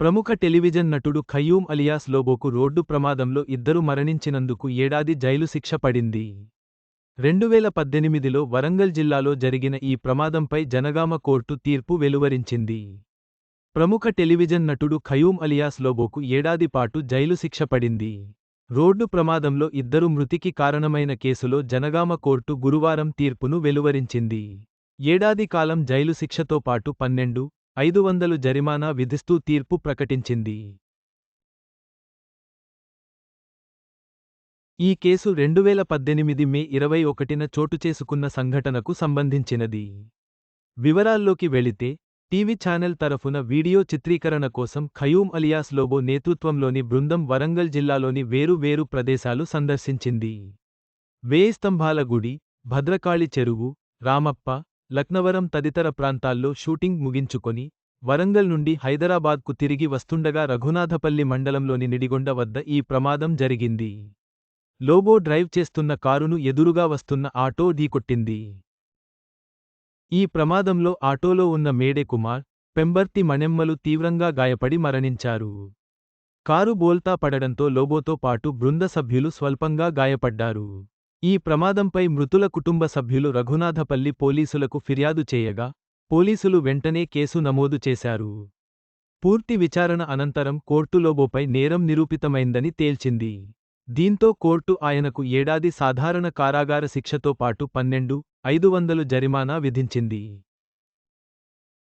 ప్రముఖ టెలివిజన్ నటుడు Khayyum alias లోబోకు road ప్రమాదంలో ఇద్దరు మరణించినందుకు ఏడాది జైలు శిక్ష పడింది. రెండువేల పద్దెనిమిదిలో వరంగల్ జిల్లాలో జరిగిన ఈ ప్రమాదంపై జనగామ కోర్టు తీర్పు వెలువరించింది. ప్రముఖ టెలివిజన్ నటుడు ఖయూమ్ అలియాస్ లోబోకు ఏడాది పాటు జైలు శిక్ష పడింది. రోడ్డు ప్రమాదంలో ఇద్దరు మృతికి కారణమైన కేసులో జనగామ కోర్టు గురువారం తీర్పును వెలువరించింది. ఏడాది కాలం జైలు శిక్షతో పాటు పన్నెండు ఐదు వందలు జరిమానా విధిస్తూ తీర్పు ప్రకటించింది. ఈ కేసు రెండువేల పద్దెనిమిది మే ఇరవై ఒకటిన చోటు చేసుకున్న సంఘటనకు సంబంధించినది. వివరాల్లోకి వెళితే టీవీ ఛానల్ తరఫున వీడియో చిత్రీకరణ కోసం ఖయూమ్ అలియాస్ లోబో నేతృత్వంలోని బృందం వరంగల్ జిల్లాలోని వేరు వేరు ప్రదేశాలు సందర్శించింది. వేయిస్తంభాల గుడి భద్రకాళి చెరువు రామప్ప లక్నవరం తదితర ప్రాంతాల్లో షూటింగ్ ముగించుకొని వరంగల్ నుండి హైదరాబాద్కు తిరిగి వస్తుండగా రఘునాథపల్లి మండలంలోని నిడిగొండ వద్ద ఈ ప్రమాదం జరిగింది. లోబో డ్రైవ్ చేస్తున్న కారును ఎదురుగా వస్తున్న ఆటో ఢీకొట్టింది. ఈ ప్రమాదంలో ఆటోలో ఉన్న మేడే కుమార్ పెంబర్తి మణెమ్మలు తీవ్రంగా గాయపడి మరణించారు. కారు బోల్తా పడడంతో లోబోతో పాటు బృంద సభ్యులు స్వల్పంగా గాయపడ్డారు. ఈ ప్రమాదంపై మృతుల కుటుంబ సభ్యులు రఘునాథపల్లి పోలీసులకు ఫిర్యాదు చేయగా పోలీసులు వెంటనే కేసు నమోదు చేశారు. పూర్తి విచారణ అనంతరం కోర్టులోబోపై నేరం నిరూపితమైందని తేల్చింది. దీంతో కోర్టు ఆయనకు ఏడాది సాధారణ కారాగార శిక్షతో పాటు పన్నెండు ఐదు వందలు జరిమానా విధించింది.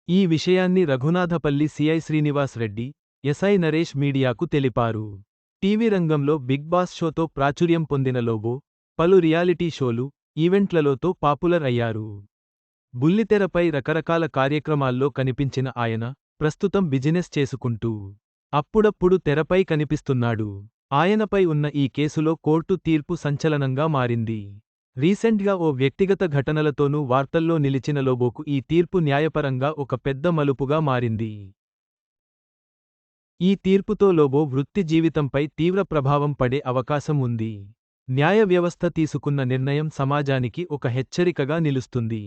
ఈ విషయాన్ని రఘునాథపల్లి సిఐ శ్రీనివాస్ రెడ్డి ఎస్ఐ నరేష్ మీడియాకు తెలిపారు. టీవీ రంగంలో బిగ్ బాస్ షోతో ప్రాచుర్యం పొందిన లోబో పలు రియాలిటీ షోలు ఈవెంట్లలోతో పాపులర్ అయ్యారు. బుల్లితెరపై రకరకాల కార్యక్రమాల్లో కనిపించిన ఆయన ప్రస్తుతం బిజినెస్ చేసుకుంటూ అప్పుడప్పుడు తెరపై కనిపిస్తున్నాడు. ఆయనపై ఉన్న ఈ కేసులో కోర్టు తీర్పు సంచలనంగా మారింది. రీసెంట్గా ఓ వ్యక్తిగత ఘటనలతోనూ వార్తల్లో నిలిచిన లోబోకు ఈ తీర్పు న్యాయపరంగా ఒక పెద్ద మలుపుగా మారింది. ఈ తీర్పుతో లోబో వృత్తి జీవితంపై తీవ్ర ప్రభావం పడే అవకాశం ఉంది. న్యాయ వ్యవస్థ తీసుకున్న నిర్ణయం సమాజానికి ఒక హెచ్చరికగా నిలుస్తుంది.